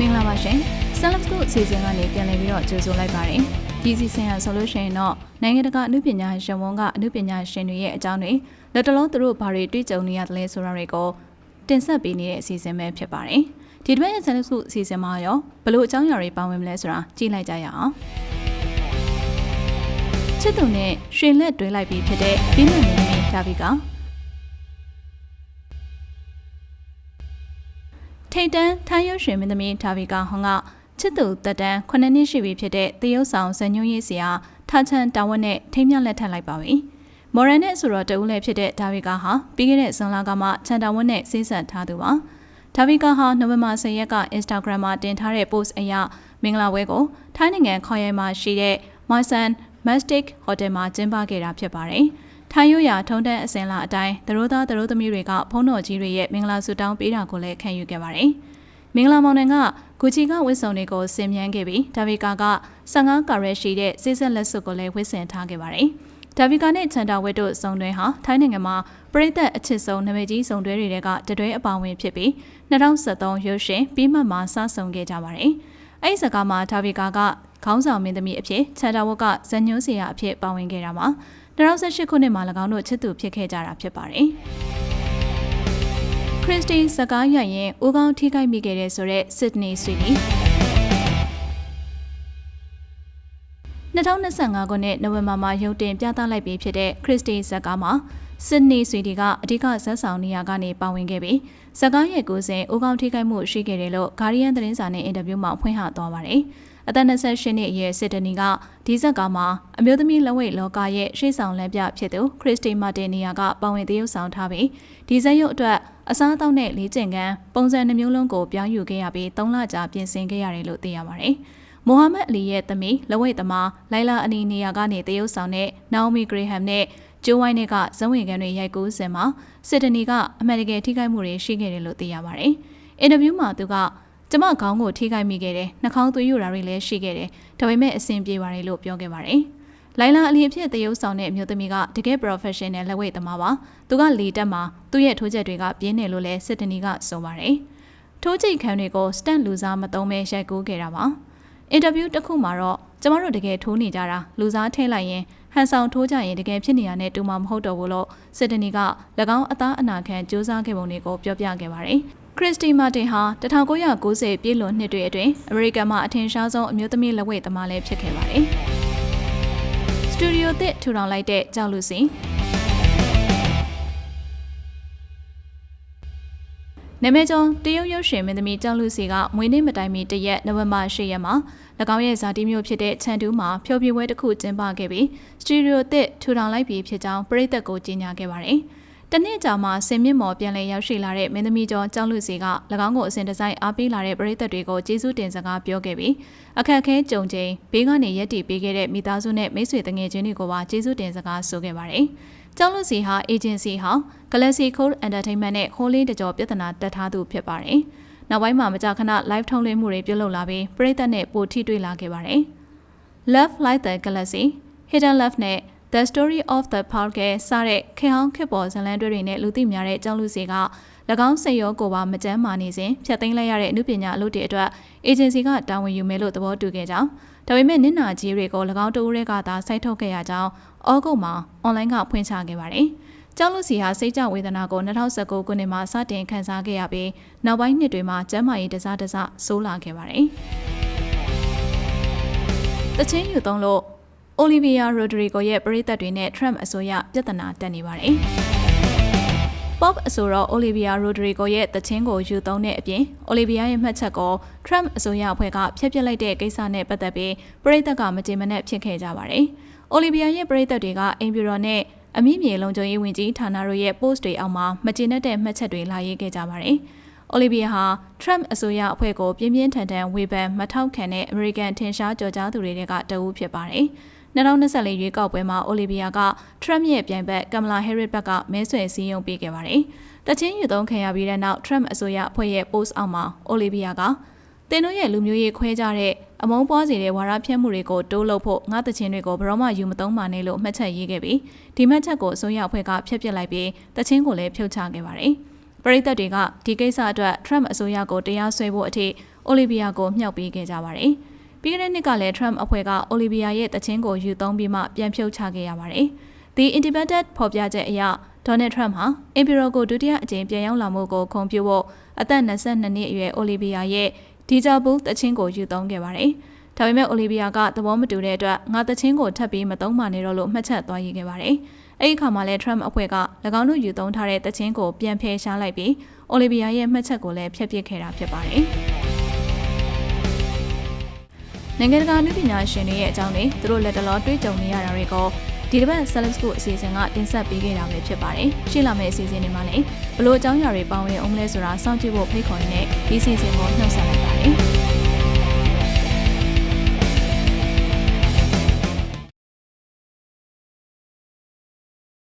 မင်္ဂလာပါရှင်။ Self School အစီအစဉ်ကနေပြန်လည်ပြီးတော့ကြိုဆိုလိုက်ပါတယ်။ဒီစီစဉ်ရဆိုလို့ရှိရင်တော့နိုင်ငံတကာအမှုပညာရှင်ဝန်ကအမှုပညာရှင်တွေရဲ့အကြောင်းတွေလက်တလုံးသူတို့ဘာတွေတွေ့ကြုံနေရတယ်လဲဆိုတာတွေကိုတင်ဆက်ပေးနေတဲ့အစီအစဉ်ပဲဖြစ်ပါတယ်။ဒီတစ်ပတ်ရဲ့ Self School အစီအစဉ်မှာရောဘလို့အကြောင်းအရာတွေပါဝင်မလဲဆိုတာကြည့်လိုက်ကြရအောင်။ချစ်သူနဲ့ရွှေလက်တွဲလိုက်ပြီးဖြစ်တဲ့ပြီးမှန်နေနေဒါဗီက ထိတ်တန်းထိုင်းရွှေမင်းသမီးဒါဗီကာဟွန်ကချစ်သူတက်တန်း9နှစ်ရှိပြီဖြစ်တဲ့တရုတ်ဆောင်ဇန်ညွန့်ရေးဆရာထားချန်တာဝတ်နဲ့ထိမ်းမြလက်ထပ်လိုက်ပါပြီ။မော်ရန်နဲ့ဆိုတော့တဦးလည်းဖြစ်တဲ့ဒါဗီကာဟာပြီးခဲ့တဲ့ဇွန်လကမှချန်တာဝတ်နဲ့ဆေးဆက်ထားသူပါ။ဒါဗီကာဟာနိုဝင်ဘာ10ရက်က Instagram မှာတင်ထားတဲ့ post အရမင်္ဂလာပွဲကိုထိုင်းနိုင်ငံခေါ်ရဲမှာရှိတဲ့ Marsan Mastic Hotel မှာကျင်းပခဲ့တာဖြစ်ပါတယ်။ ထိုင်းရိုးရာထုံးတန်းအစဉ်လာအတိုင်းသရိုးသားသရိုးသမီးတွေကဖုံးတော်ကြီးတွေရဲ့မင်္ဂလာဆုတောင်းပေးတာကိုလည်းခံယူခဲ့ပါတယ်။မင်္ဂလာမောင်နှံကဂူချီကဝစ်စုံတွေကိုဆင်မြန်းခဲ့ပြီးဒါဗီကာက15ကာရက်ရှိတဲ့စိစက်လက်စွပ်ကိုလည်းဝစ်ဆင်ထားခဲ့ပါတယ်။ဒါဗီကာနဲ့ချန်တာဝက်တို့စုံတွဲဟာထိုင်းနိုင်ငံမှာပြည်သက်အချစ်ဆုံးနာမည်ကြီးစုံတွဲတွေကတတွဲအပါဝင်ဖြစ်ပြီး2013ရုပ်ရှင်ပြီးမှမှာစဆုံခဲ့ကြပါတယ်။အဲဒီစကားမှာဒါဗီကာကခေါင်းဆောင်မင်းသမီးအဖြစ်ချန်တာဝက်ကဇန်ညွန်းစီယာအဖြစ်ပါဝင်ခဲ့တာမှာ 2018ခုနှစ်မှာ၎င်းတို့ချစ်သူဖြစ်ခဲ့ကြတာဖြစ်ပါတယ်။ခရစ်စတီစကားရရင်ဦးကောင်းထိခိုက်မိခဲ့တဲ့ဆိုတဲ့စစ်ဒနီဆွီနီ2025ခုနှစ်နိုဝင်ဘာမှာရုပ်တင်ပြသလိုက်ပြီးဖြစ်တဲ့ခရစ်စတီဇက်ကားမှာစစ်နီဆွီဒီကအဓိကဇက်ဆောင်နေရာကနေပါဝင်ခဲ့ပြီးဇက်ကားရဲ့ကိုယ်စဉ်ဦးကောင်းထိခိုက်မှုရှိခဲ့တယ်လို့ဂါရီယန်သတင်းစာနဲ့အင်တာဗျူးမှာဖွင့်ဟသွားပါတယ်။ အသက်28နှစ်အရွယ်စစ်တနီကဒီဇက်ကမှာအမျိုးသမီးလက်ဝိတ်လောကရဲ့ရှေ့ဆောင်လမ်းပြဖြစ်သူခရစ်စတီမာတင်နီယာကပါဝင်သရုပ်ဆောင်ထားပြီးဒီဇက်ရုပ်အတွက်အစားအသောက်နဲ့လေ့ကျင့်ခန်းပုံစံနှမျိုးလုံးကိုပြောင်းယူခဲ့ရပြီး၃လကြာပြင်ဆင်ခဲ့ရတယ်လို့သိရပါတယ်။မိုဟာမက်အလီရဲ့သမီးလက်ဝိတ်သမားလိုင်လာအနီနီယာကနေသရုပ်ဆောင်တဲ့နောင်မီဂရေဟမ်နဲ့ကျိုးဝိုင်းတွေကဇဝင်ကန်တွေရိုက်ကူးစင်မှာစစ်တနီကအမေရိကန်ထိခိုက်မှုတွေရှိခဲ့တယ်လို့သိရပါတယ်။အင်တာဗျူးမှာသူက ကျမခေါင်းကိုထိခိုက်မိခဲ့တယ်နှာခေါင်းသွေးယူတာတွေလည်းရှိခဲ့တယ်ဒါပေမဲ့အဆင်ပြေပါတယ်လို့ပြောခဲ့ပါတယ်လိုင်လာအလီအဖြစ်သရုပ်ဆောင်တဲ့အမျိုးသမီးကတကယ် professional လက်ဝဲသမားပါသူကလေတက်မှာသူ့ရဲ့ထိုးချက်တွေကပြင်းတယ်လို့လည်းစစ်တနီကဆိုပါတယ်ထိုးချိတ်ခံတွေကို stand လူစားမသုံးပဲရိုက်ကူးခဲ့တာပါအင်တာဗျူးတစ်ခုမှာတော့ကျမတို့တကယ်ထိုးနေကြတာလူစားထည့်လိုက်ရင်ဟန်ဆောင်ထိုးကြရင်တကယ်ဖြစ်နေရတဲ့တူမမဟုတ်တော့ဘူးလို့စစ်တနီက၎င်းအသားအနာခံစူးစမ်းခဲ့ပုံတွေကိုပြောပြခဲ့ပါတယ် ခရစ်စတီမာတင်ဟာ1990ပြည့်လွန်နှစ်တွေအတွင်းအမေရိကန်မှာအထင်ရှားဆုံးအမျိုးသမီးလက်ဝဲသမားလည်းဖြစ်ခဲ့ပါတယ်။စတူဒီယိုသစ်ထူထောင်လိုက်တဲ့ကြောက်လူစီနာမည်ကျော်တရုတ်ရုပ်ရှင်မင်းသမီးကျောက်လူစီကမွေးနေ့မတိုင်မီတရက်နိုဝင်ဘာ10ရက်မှာ၎င်းရဲ့ဇာတိမျိုးဖြစ်တဲ့ချန်တူးမှာဖျော်ဖြေပွဲတစ်ခုကျင်းပခဲ့ပြီးစတူဒီယိုသစ်ထူထောင်လိုက်ပြီးဖြစ်ကြောင်းပရိသတ်ကိုကြေညာခဲ့ပါတယ်။ တနေ့ကြာမှဆင်မြင့်မော်ပြန်လည်ရောက်ရှိလာတဲ့မင်းသမီးကျော်ကျောင်းလူစီက၎င်းကိုအစဉ်တစိုက်အားပေးလာတဲ့ပရိသတ်တွေကိုကျေးဇူးတင်စကားပြောခဲ့ပြီးအခက်အခဲကြုံချိန်ဘေးကနေရက်တီပေးခဲ့တဲ့မိသားစုနဲ့မိတ်ဆွေတငယ်ချင်းတွေကိုပါကျေးဇူးတင်စကားဆိုခဲ့ပါတယ်။ကျောင်းလူစီဟာအေဂျင်စီဟာ Galaxy Code Entertainment နဲ့ Holy တကြောပြဿနာတက်ထားသူဖြစ်ပါတယ်။နောက်ပိုင်းမှာမကြာခဏ live ထုတ်လွှင့်မှုတွေပြုလုပ်လာပြီးပရိသတ်နဲ့ပိုထိတွေ့လာခဲ့ပါတယ်။ Love Like the Galaxy Hidden Love နဲ့ The Story of the Park ကစတဲ့ခေဟောင်းခေပေါ်ဇလန်တွေတွေနဲ့လူသိများတဲ့အကြောင်းလူစီက၎င်းစိတ်ရောကိုယ်ပါမကြမ်းမာနေစဉ်ဖျက်သိမ်းလိုက်ရတဲ့အမှုပညာအလုပ်တွေအတွက်အေဂျင်စီကတာဝန်ယူမယ်လို့သဘောတူခဲ့ကြောင်းဒါပေမဲ့နင့်နာကြီးတွေကို၎င်းတဦးတွေကသာစိုက်ထုတ်ခဲ့ရကြောင်းဩဂုတ်မှာအွန်လိုင်းကဖွင့်ချခဲ့ပါတယ်။ကျောင်းလူစီဟာစိတ်ကြဝေဒနာကို2019ခုနှစ်မှာစတင်ခန်းစားခဲ့ရပြီးနောက်ပိုင်းနှစ်တွေမှာကျန်းမာရေးတစားတစားဆိုးလာခဲ့ပါတယ်။တချင်းယူသုံးလို့ အိုလီဗီယာရိုဒရီဂိုရဲ့ပရိသတ်တွေနဲ့ Trump အစိုးရပြဿနာတက်နေပါတယ်။ Pop အဆိုတော့ Olivia Rodrigo ရဲ့တခြင်းကိုယူသုံးတဲ့အပြင် Olivia ရဲ့မှတ်ချက်ကို Trump အစိုးရအဖွဲ့ကဖျက်ပစ်လိုက်တဲ့ကိစ္စနဲ့ပတ်သက်ပြီးပရိသတ်ကမကြေမနက်ဖြစ်ခဲ့ကြပါတယ်။ Olivia ရဲ့ပရိသတ်တွေကအိမ်ပြူတော်နဲ့အမိမြေလုံခြုံရေးဝန်ကြီးဌာနတို့ရဲ့ post တွေအောက်မှာမကျေနပ်တဲ့မှတ်ချက်တွေလာရေးခဲ့ကြပါတယ်။ Olivia ဟာ Trump အစိုးရအဖွဲ့ကိုပြင်းပြင်းထန်ထန်ဝေဖန်မထောက်ခံတဲ့ American ထင်ရှားကြော်ကြားသူတွေကတအူးဖြစ်ပါတယ်။ 2024ရွေးကောက်ပွဲမှာအိုလီဗီယာကထရမ့်ရဲ့ပြိုင်ဘက်ကမ်မလာဟဲရစ်ဘက်ကမဲဆွယ်စည်းရုံးပေးခဲ့ပါတယ်။တချင်းယူသုံးခံရပြီးတဲ့နောက်ထရမ့်အစိုးရအဖွဲ့ရဲ့ post အောက်မှာအိုလီဗီယာကတင်တို့ရဲ့လူမျိုးရေးခွဲကြတဲ့အမုန်းပွားစေတဲ့ဝါဒဖြန့်မှုတွေကိုတိုးလုပ်ဖို့ငါတချင်းတွေကိုဘရောမယူမသုံးပါနဲ့လို့မှတ်ချက်ရေးခဲ့ပြီးဒီမှတ်ချက်ကိုအစိုးရအဖွဲ့ကဖျက်ပစ်လိုက်ပြီးတချင်းကိုလည်းဖြုတ်ချခဲ့ပါတယ်။ပရိသတ်တွေကဒီကိစ္စအတွက် Trump အစိုးရကိုတရားစွဲဖို့အထိအိုလီဗီယာကိုမြှောက်ပေးခဲ့ကြပါတယ်။ ပြီးခဲ့တဲ့နှစ်ကလည်း Trump အဖွဲ့ကအိုလီဗီယာရဲ့တခြင်းကိုယူသုံးပြီးမှပြန်ဖြုတ်ချခဲ့ရပါတယ်။ The Independent ဖော်ပြချက်အရဒေါ်နယ်ထရမ့်ဟာအင်ပီရိုကိုဒုတိယအကြိမ်ပြန်ရောက်လာမှုကိုခုံပြုဖို့အသက်22နှစ်အရွယ်အိုလီဗီယာရဲ့ဒီဂျာဘူးတခြင်းကိုယူသုံးခဲ့ပါတယ်။ဒါပေမဲ့အိုလီဗီယာကသဘောမတူတဲ့အတွက်ငါတခြင်းကိုထပ်ပြီးမသုံးပါနဲ့တော့လို့မှတ်ချက်သွားရေးခဲ့ပါတယ်။အဲဒီအခါမှာလဲထရမ့်အဖွဲ့က၎င်းတို့ယူသုံးထားတဲ့တခြင်းကိုပြန်ဖယ်ရှားလိုက်ပြီးအိုလီဗီယာရဲ့မှတ်ချက်ကိုလည်းဖျက်ပစ်ခဲ့တာဖြစ်ပါတယ်။ နိုင်ငံတကာနုပညာရှင်တွေရဲ့အကြောင်းတွေသူတို့လက်တလောတွေ့ကြုံနေရတာတွေကိုဒီတစ်ပတ် Celebs ကိုအစီအစဉ်ကတင်ဆက်ပေးခဲ့တာပဲဖြစ်ပါတယ်။ရှေ့လာမယ့်အစီအစဉ်တွေမှာလည်းဘလို့အကြောင်းအရာတွေပါဝင်အောင်လဲဆိုတာစောင့်ကြည့်ဖို့ဖိတ်ခေါ်ရင်းနဲ့ဒီအစီအစဉ်ကိုနှုတ်ဆက်လိုက်ပါတယ်။